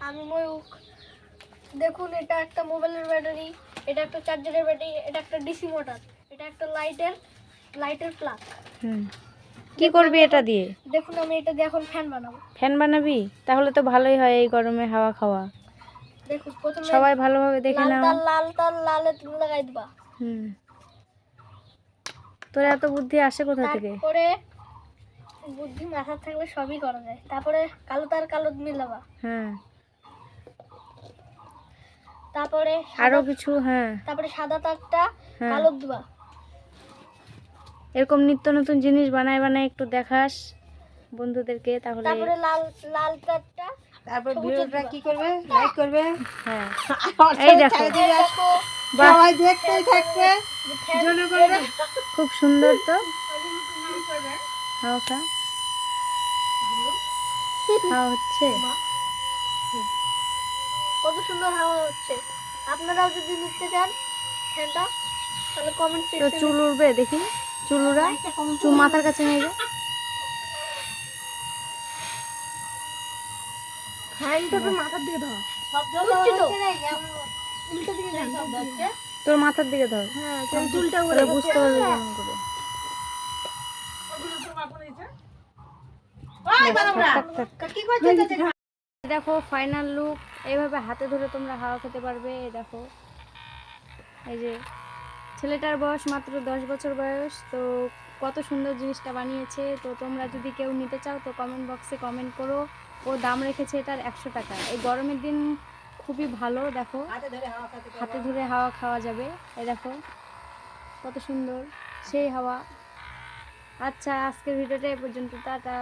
আমি ময়ূক দেখুন এটা একটা মোবাইলের ব্যাটারি এটা একটা চার্জারের ব্যাটারি এটা একটা ডিসি মোটর এটা একটা লাইটের লাইটের প্লাগ। হুম। কি করবি এটা দিয়ে? দেখুন আমি এটা দিয়ে এখন ফ্যান বানাবো। ফ্যান বানাবি? তাহলে তো ভালোই হয় এই গরমে হাওয়া খাওয়া। দেখুন প্রথমে সবাই ভালোভাবে দেখে লাল নাও। তার লাল তার লালে তুমি লাগাই দিবা। হুম। তোর এত বুদ্ধি আসে কোথা থেকে? তারপরে বুদ্ধি মাথা থাকলে সবই করা যায়। তারপরে কালো তার কালো মিলাবা। হ্যাঁ। তারপরে আরও কিছু হ্যাঁ। তারপরে সাদা তারটা হ্যাঁ। কালো দিবা এরকম নিত্য নতুন জিনিস বানায় বানায় একটু দেখাস বন্ধুদেরকে তাহলে তারপরে লাল লাল তারটা তারপর ভিডিওটা কি করবে? লাইক করবে? হ্যাঁ। এই দেখো। সবাই দেখতেই থাকবে। করবে? খুব সুন্দর তো। হাওয়া খা হাওয়া হচ্ছে। কত সুন্দর হাওয়া হচ্ছে। আপনারাও যদি নিতে চান ফ্যানটা তাহলে কমেন্ট সেকশনে চুল উড়বে দেখি। চুল উড়া। চুল মাথার কাছে নিয়ে যা। ফ্যানটা তো মাথার দিকে দিকে যান তোর মাথার দিকে ধর। হ্যাঁ চুলটা তাহলে বুঝতে পারবে কেমন করে। কি করছিস দেখো ফাইনাল লুক এইভাবে হাতে ধরে তোমরা হাওয়া খেতে পারবে এই দেখো। এই যে ছেলেটার বয়স মাত্র দশ বছর বয়স তো কত সুন্দর জিনিসটা বানিয়েছে। তো তোমরা যদি কেউ নিতে চাও তো কমেন্ট বক্সে কমেন্ট করো। ও দাম রেখেছে এটার একশো টাকা। এই গরমের দিন খুবই ভালো দেখো। হাতে ধরে হাওয়া হাতে ধরে হাওয়া খাওয়া যাবে এই দেখো। কত সুন্দর সেই হাওয়া। আচ্ছা আজকের ভিডিওটা এ পর্যন্ত টাটা।